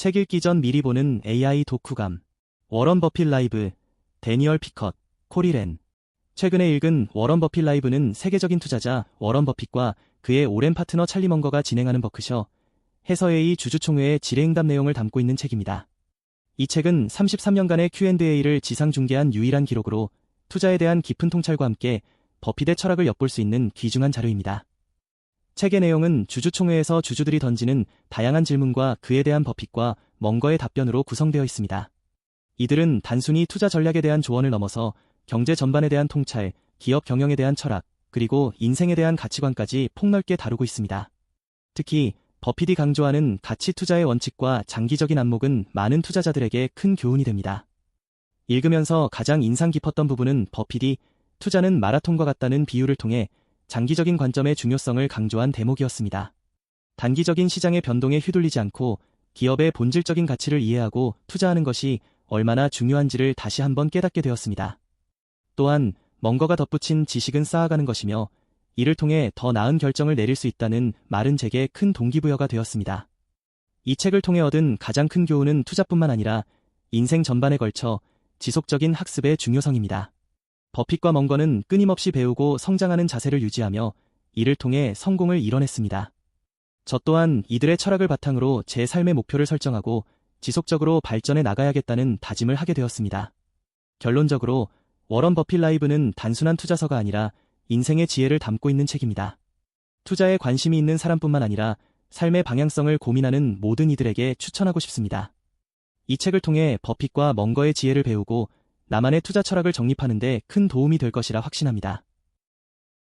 책 읽기 전 미리 보는 AI 독후감. 워런 버핏 라이브, 데니얼 피컷, 코리렌. 최근에 읽은 워런 버핏 라이브는 세계적인 투자자 워런 버핏과 그의 오랜 파트너 찰리 먼거가 진행하는 버크셔, 해서웨이 주주총회의 지뢰응답 내용을 담고 있는 책입니다. 이 책은 33년간의 Q&A를 지상 중계한 유일한 기록으로 투자에 대한 깊은 통찰과 함께 버핏의 철학을 엿볼 수 있는 귀중한 자료입니다. 책의 내용은 주주총회에서 주주들이 던지는 다양한 질문과 그에 대한 버핏과 먼거의 답변으로 구성되어 있습니다. 이들은 단순히 투자 전략에 대한 조언을 넘어서 경제 전반에 대한 통찰, 기업 경영에 대한 철학, 그리고 인생에 대한 가치관까지 폭넓게 다루고 있습니다. 특히 버핏이 강조하는 가치 투자의 원칙과 장기적인 안목은 많은 투자자들에게 큰 교훈이 됩니다. 읽으면서 가장 인상 깊었던 부분은 버핏이 투자는 마라톤과 같다는 비유를 통해 장기적인 관점의 중요성을 강조한 대목이었습니다. 단기적인 시장의 변동에 휘둘리지 않고 기업의 본질적인 가치를 이해하고 투자하는 것이 얼마나 중요한지를 다시 한번 깨닫게 되었습니다. 또한 먼거가 덧붙인 지식은 쌓아가는 것이며 이를 통해 더 나은 결정을 내릴 수 있다는 말은 제게 큰 동기부여가 되었습니다. 이 책을 통해 얻은 가장 큰 교훈은 투자뿐만 아니라 인생 전반에 걸쳐 지속적인 학습의 중요성입니다. 버핏과 먼거는 끊임없이 배우고 성장하는 자세를 유지하며 이를 통해 성공을 이뤄냈습니다. 저 또한 이들의 철학을 바탕으로 제 삶의 목표를 설정하고 지속적으로 발전해 나가야겠다는 다짐을 하게 되었습니다. 결론적으로 워런 버핏 라이브는 단순한 투자서가 아니라 인생의 지혜를 담고 있는 책입니다. 투자에 관심이 있는 사람뿐만 아니라 삶의 방향성을 고민하는 모든 이들에게 추천하고 싶습니다. 이 책을 통해 버핏과 먼거의 지혜를 배우고 나만의 투자 철학을 정립하는 데 큰 도움이 될 것이라 확신합니다.